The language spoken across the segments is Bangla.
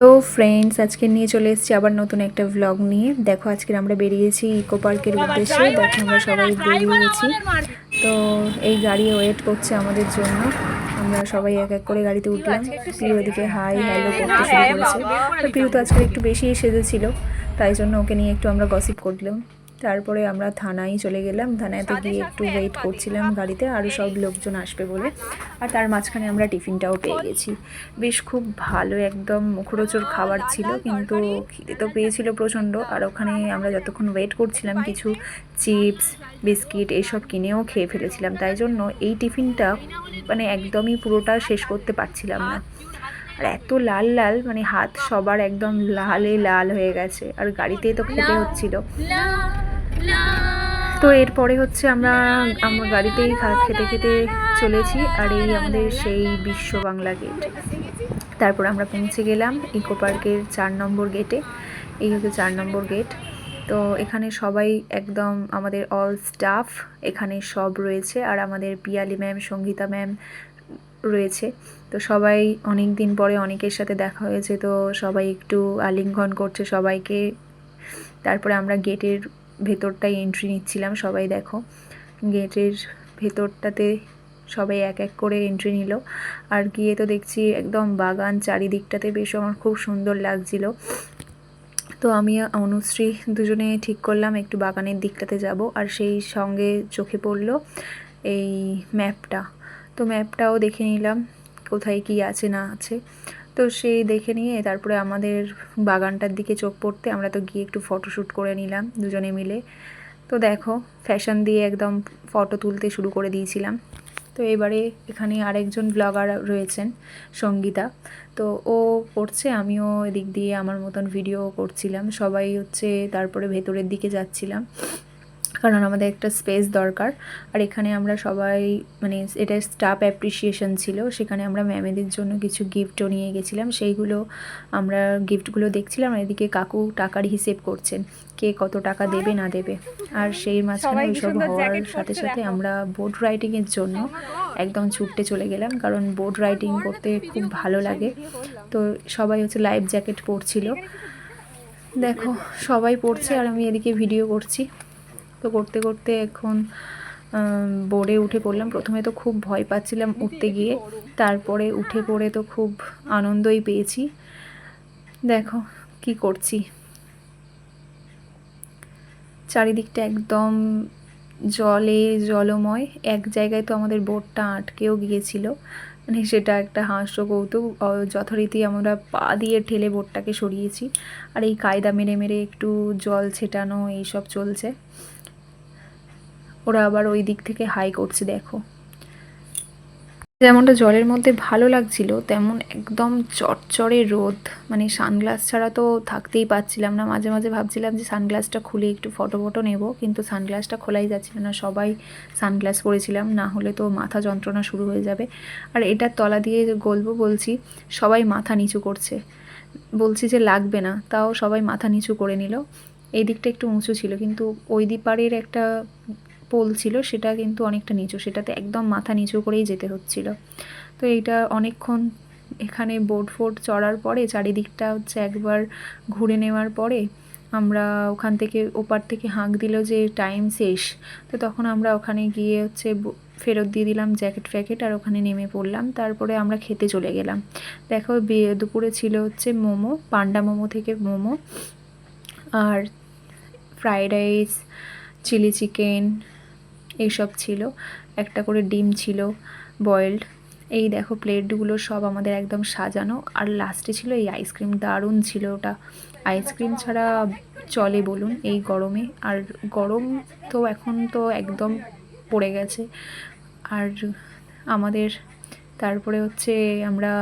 তো ফ্রেন্ডস আজকে নিয়ে চলে এসেছি আবার নতুন একটা ভ্লগ নিয়ে। দেখো আজকে আমরা বেরিয়েছি ইকো পার্কের উদ্দেশ্যে। দেখো আমরা সবাই বেরিয়ে গেছি। তো এই গাড়ি ওয়েট করছে আমাদের জন্য। আমরা সবাই এক এক করে গাড়িতে উঠলাম। প্রিয় ওদিকে হাই হ্যালো করতে শুরু করেছে। তো প্রিয় তো আজকে একটু বেশিই সেজেছিল তাই জন্য ওকে নিয়ে একটু আমরা গসিপ করলাম। তারপরে আমরা থানায় চলে গেলাম। থানাতে গিয়ে একটু ওয়েট করছিলাম গাড়িতে আরও সব লোকজন আসবে বলে। আর তার মাঝখানে আমরা টিফিনটাও পেয়ে গেছি। বেশ খুব ভালো একদম মুখরোচর খাবার ছিল কিন্তু খিদে তো পেয়েছিল প্রচণ্ড। আর ওখানে আমরা যতক্ষণ ওয়েট করছিলাম কিছু চিপস বিস্কিট এইসব কিনেও খেয়ে ফেলেছিলাম। তাই জন্য এই টিফিনটা মানে একদমই পুরোটা শেষ করতে পারছিলাম না। আর এত লাল লাল মানে হাত সবার একদম লালে লাল হয়ে গেছে। আর গাড়িতেই তো খেতে হচ্ছিল। তো এরপরে হচ্ছে আমরা আমরা গাড়িতেই খেতে খেতে চলেছি। আর এই আমাদের সেই বিশ্ব বাংলা গেট তারপর আমরা পৌঁছে গেলাম ইকো পার্কের চার নম্বর গেটে এই হচ্ছে চার নম্বর গেট তো এখানে সবাই একদম আমাদের অল স্টাফ এখানে সব রয়েছে। আর আমাদের পিয়ালি ম্যাম সঙ্গীতা ম্যাম রয়েছে। তো সবাই অনেক দিন পরে অনেকের সাথে দেখা হয়েছে, তো সবাই একটু আলিঙ্গন করছে সবাইকে। তারপরে আমরা গেটের ভেতরটাই এন্ট্রি নিচ্ছিলাম, সবাই দেখো। গেটের ভেতরটাতে সবাই এক এক করে এন্ট্রি নিল। আর গিয়ে তো দেখছি একদম বাগান চারিদিকটাতে বেশ আমার খুব সুন্দর লাগছিল। তো আমি অনুশ্রী দুজনে ঠিক করলাম একটু বাগানের দিকটাতে যাব, আর সেই সঙ্গে চোখে পড়ল এই ম্যাপটা তো ম্যাপটাও দেখে নিলাম, কোথায় কি আছে না আছে। তো সেই দেখে নিয়ে তারপরে আমাদের বাগানটার দিকে চোখ পড়তে আমরা তো গিয়ে একটু ফটোশ্যুট করে নিলাম দুজনে মিলে। তো দেখো ফ্যাশন দিয়ে একদম ফটো তুলতে শুরু করে দিয়েছিলাম। তো এবারে এখানে আরেকজন ব্লগার রয়েছেন, সঙ্গীতা। তো ও করছে, আমিও এদিক দিয়ে আমার মতন ভিডিও করছিলাম। সবাই হচ্ছে তারপরে ভেতরের দিকে যাচ্ছিলাম। কারণ আমাদের একটা স্পেস দরকার। আর এখানে আমরা সবাই মানে এটা স্টাফ অ্যাপ্রিসিয়েশন ছিল। সেখানে আমরা ম্যামেদের জন্য কিছু গিফটও নিয়ে গেছিলাম। সেইগুলো আমরা গিফটগুলো দেখছিলাম আর এদিকে কাকু টাকার হিসেব করছেন। কে কত টাকা দেবে না দেবে। আর সেই মাঝখানে ওইসব হওয়ার সাথে সাথে আমরা বোট রাইডিংয়ের জন্য একদম ছুটতে চলে গেলাম। কারণ বোট রাইডিং করতে খুব ভালো লাগে। তো সবাই হচ্ছে লাইফ জ্যাকেট পরছিল। দেখো সবাই পড়ছে আর আমি এদিকে ভিডিও করছি। তো করতে করতে এখন বোর্ডে উঠে পড়লাম। প্রথমে তো খুব ভয় পাচ্ছিলাম উঠতে গিয়ে। তারপরে উঠে পড়ে তো খুব আনন্দই পেয়েছি। দেখো কি করছি। চারিদিকটা একদম জলে, জলময়। এক জায়গায় তো আমাদের বোটটা আটকেও গিয়েছিল। মানে সেটা একটা হাস্য কৌতুক যথারীতি আমরা পা দিয়ে ঠেলে বোটটাকে সরিয়েছি। আর এই কায়দা মেরে মেরে একটু জল ছেটানো, এইসব চলছে। ওরা আবার ওই দিক থেকে হাই করছে, দেখো। যেমনটা জলের মধ্যে ভালো লাগছিল, তেমন একদম চটচড়ে রোদ। মানে সানগ্লাস ছাড়া তো থাকতেই পারছিলাম না। মাঝে মাঝে ভাবছিলাম যে সানগ্লাসটা খুলে একটু ফটো ফটো নেব, কিন্তু সানগ্লাসটা খোলাই যাচ্ছিল না। সবাই সানগ্লাস পরেছিলাম, না হলে তো মাথা যন্ত্রণা শুরু হয়ে যাবে। আর এটার তলা দিয়ে গলবো বলছি, সবাই মাথা নিচু করছে। বলছি যে লাগবে না, তাও সবাই মাথা নিচু করে নিল। এই দিকটা একটু উঁচু ছিল, কিন্তু ওই দিপারের একটা পোল ছিল, সেটা কিন্তু অনেকটা নিচু, সেটাতে একদম মাথা নিচু করেই যেতে হচ্ছিল। তো এইটা অনেকক্ষণ এখানে বোট ফোট চড়ার পরে, চারিদিকটা হচ্ছে একবার ঘুরে নেওয়ার পরে, আমরা ওখান থেকে ওপার থেকে হাঁক দিল যে টাইম শেষ। তো তখন আমরা ওখানে গিয়ে হচ্ছে ফেরত দিয়ে দিলাম জ্যাকেট ফ্যাকেট আর ওখানে নেমে পড়লাম। তারপরে আমরা খেতে চলে গেলাম। দেখো দুপুরে ছিল হচ্ছে মোমো, পান্ডা মোমো থেকে মোমো, আর ফ্রাইড রাইস, চিলি চিকেন এইসব ছিল। একটা করে ডিম ছিল বয়েলড এই দেখো প্লেটগুলো সব আমাদের একদম সাজানো। আর লাস্টে ছিল এই আইসক্রিম দারুণ ছিল ওটা। আইসক্রিম ছাড়া চলে বলুন এই গরমে। আর গরম তো এখন তো একদম পড়ে গেছে। আর আমাদের তারপরে হচ্ছে আমরা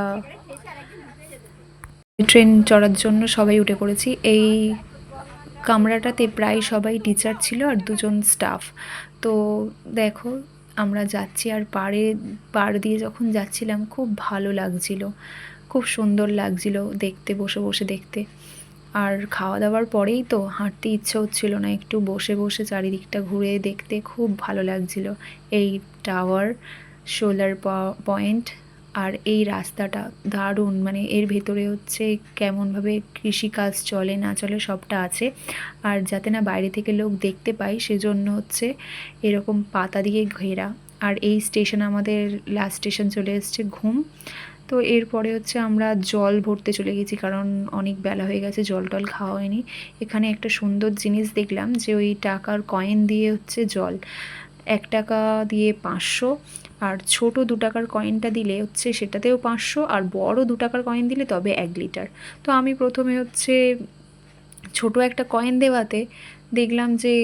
ট্রেন চড়ার জন্য সবাই উঠে পড়েছি। এই কামরাটাতে প্রায় সবাই টিচার ছিল আর দুজন স্টাফ তো দেখো, আমরা যাচ্ছি আর পাড়ে, পাড় দিয়ে যখন যাচ্ছিলাম, খুব ভালো লাগছিল। খুব সুন্দর লাগছিল দেখতে, বসে বসে দেখতে। আর খাওয়া দাওয়ার পরেই তো হাঁটতে ইচ্ছে হচ্ছিল না, একটু বসে বসে চারিদিকটা ঘুরে দেখতে খুব ভালো লাগছিল। এই টাওয়ার সোলার পয়েন্ট আর এই রাস্তাটা দারুণ। মানে এর ভেতরে হচ্ছে কেমনভাবে কৃষিকাজ চলে, না চলে সবটা আছে। আর যাতে না বাইরে থেকে লোক দেখতে পায়, সেজন্য হচ্ছে এরকম পাতা দিয়ে ঘেরা। আর এই স্টেশন আমাদের লাস্ট স্টেশন চলে এসছে ঘুম। তো এরপরে হচ্ছে আমরা জল ভরতে চলে গেছি, কারণ অনেক বেলা হয়ে গেছে, জল টল খাওয়া হয়নি। এখানে একটা সুন্দর জিনিস দেখলাম যে ওই টাকার কয়েন দিয়ে হচ্ছে জল। এক টাকা দিয়ে পাঁচশো আর ছোট দু টাকার কয়েনটা দিলে হচ্ছে সেটাতেও পাঁচশো, আর বড় দু টাকার কয়েন দিলে তবে এক লিটার। তো আমি প্রথমে হচ্ছে ছোট একটা কয়েন দেওয়াতে দেখলাম যে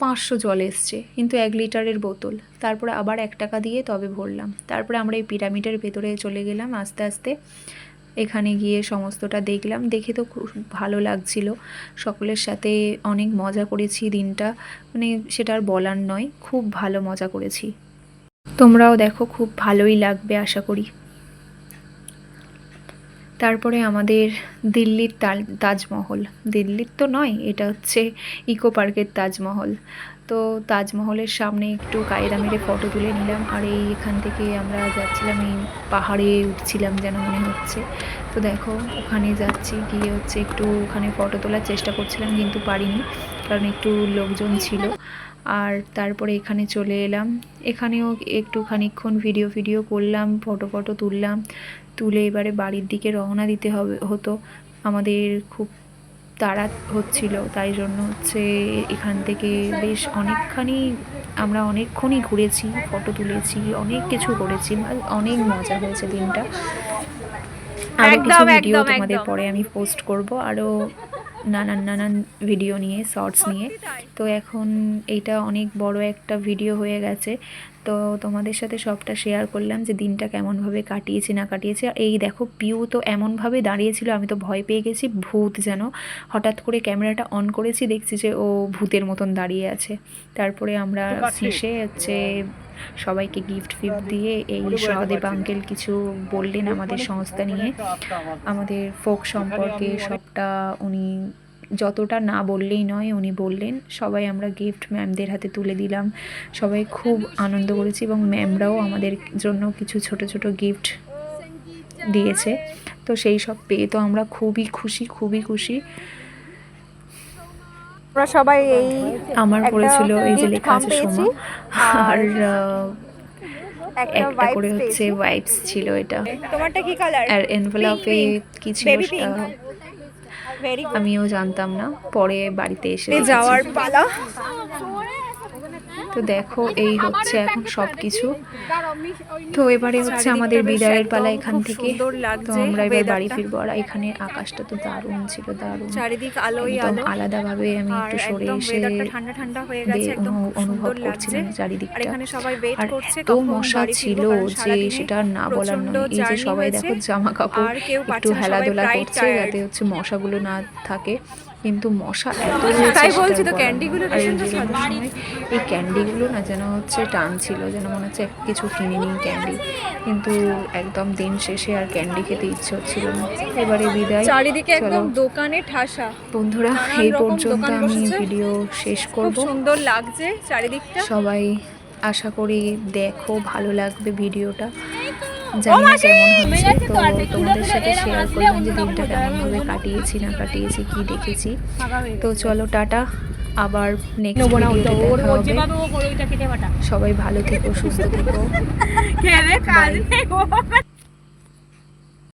পাঁচশো জল এসছে, কিন্তু এক লিটারের বোতল। তারপরে আবার এক টাকা দিয়ে তবে ভরলাম। তারপরে আমরা এই পিরামিডের ভেতরে চলে গেলাম আস্তে আস্তে। এখানে গিয়ে সমস্তটা দেখলাম। দেখে তো খুব ভালো লাগছিল। সকলের সাথে অনেক মজা করেছি দিনটা। মানে সেটা আর বলার নয়, খুব ভালো মজা করেছি। তোমরাও দেখো, খুব ভালোই লাগবে, আশা করি। তারপরে আমাদের দিল্লির তাজমহল। দিল্লির তো নয়, এটা হচ্ছে ইকো পার্কের তাজমহল। তো তাজমহলের সামনে একটু কায়দা মেরে ফটো তুলে নিলাম, আর এই এখান থেকে আমরা যাচ্ছিলাম, এই পাহাড়ে উঠছিলাম যেন মনে হচ্ছে। তো দেখো, ওখানে যাচ্ছি, গিয়ে হচ্ছে একটু ওখানে ফটো তোলার চেষ্টা করছিলাম, কিন্তু পারিনি, কারণ একটু লোকজন ছিল। আর তারপরে এখানে চলে এলাম। এখানেও একটু খানিকক্ষণ ভিডিও ভিডিও করলাম ফটো ফটো তুললাম তুলে এবারে বাড়ির দিকে রওনা দিতে হবে হতো। আমাদের খুব তাড়া হচ্ছিল তাই জন্য হচ্ছে এখান থেকে বেশ অনেকখানি আমরা অনেকক্ষণই ঘুরেছি ফটো তুলেছি অনেক কিছু করেছি অনেক মজা হয়েছে দিনটা। আরও কিছু ভিডিও তোমাদের পরে আমি পোস্ট করব। আরও নানান নানান ভিডিও নিয়ে শর্টস নিয়ে। তো এখন এইটা অনেক বড় একটা ভিডিও হয়ে গেছে। তো তোমাদের সাথে সবটা শেয়ার করলাম যে দিনটা কেমনভাবে কাটিয়েছি না কাটিয়েছি। আর এই দেখো পিউ তো এমনভাবে দাঁড়িয়েছিল আমি তো ভয় পেয়ে গেছি ভূত যেন। হঠাৎ করে ক্যামেরাটা অন করেছি দেখছি যে ও ভূতের মতন দাঁড়িয়ে আছে। তারপরে আমরা শেষে হচ্ছে সবাইকে গিফট ফিফট দিয়ে এই সহদেব আঙ্কেল কিছু বললেন আমাদের সংস্থা নিয়ে। আমাদের। ফোক সম্পর্কে সবটা উনি যতটা না বললেই নয় উনি বললেন সবাই আমরা গিফট ম্যামদের হাতে তুলে দিলাম। সবাই খুব আনন্দ করেছি এবং ম্যামরাও আমাদের জন্য কিছু ছোট ছোট গিফট দিয়েছে। তো সেই সব পেয়ে তো আমরা খুবই খুশি খুবই খুশি। আমরা সবাই এই আমার পড়েছিল এই যে লেখা আছে পেয়েছি। সোমা আর একটা করে হচ্ছে। ওয়াইপস ছিল এটা। তোমারটা কি কালার আর এনভেলপে কি ছিল Baby সেটা pink. ভেরি আমিও জানতাম না পরে বাড়িতে এসে যাওয়ার পালা। তো দেখো এই হচ্ছে এখন সব কিছু তো এবারে হচ্ছে আমাদের বিদায়ের পালা এখান থেকে। তো আমরা এবার বাড়ি ফিরবো আর এখানে আকাশটা তো দারুণ ছিল দারুণ। চারিদিক আলোই আলো। আলাদাভাবে আমি একটু সরে এসে ঠান্ডা ঠান্ডা হয়ে গেছে একদম অনুভব করছিলাম আর চারিদিকটা। এখানে সবাই ওয়েট আর করছে এত মশা ছিল যে সেটা না বলার নয় এই যে সবাই দেখো জামা কাপড় একটু হেলাদোলা করছে যাতে হচ্ছে মশাগুলো না থাকে। কিন্তু মশা এত তাই বলছি তো, ক্যান্ডিগুলো এই ক্যান্ডিগুলো না যেন হচ্ছে টান ছিল যেন মনে হচ্ছে কিছু কিনে নিই ক্যান্ডি কিন্তু একদম দিন শেষে আর ক্যান্ডি খেতে ইচ্ছে হচ্ছিল না। এবারে বিদায়। চারিদিকে একদম দোকানে ঠাসা। বন্ধুরা এই পর্যন্ত আমি ভিডিও শেষ করব। সুন্দর লাগছে চারিদিকটা। সবাই আশা করি দেখো ভালো লাগবে ভিডিওটা জানি না কেমন হচ্ছে তো তোমাদের সাথে শেয়ার করলাম যে দিনটা কেমনভাবে কাটিয়েছি না কাটিয়েছি কি দেখেছি। তো চলো টাটা। আবার নেক্সট ভিডিওতে দেখা হবে। সবাই ভালো থেকো সুস্থ থেকো।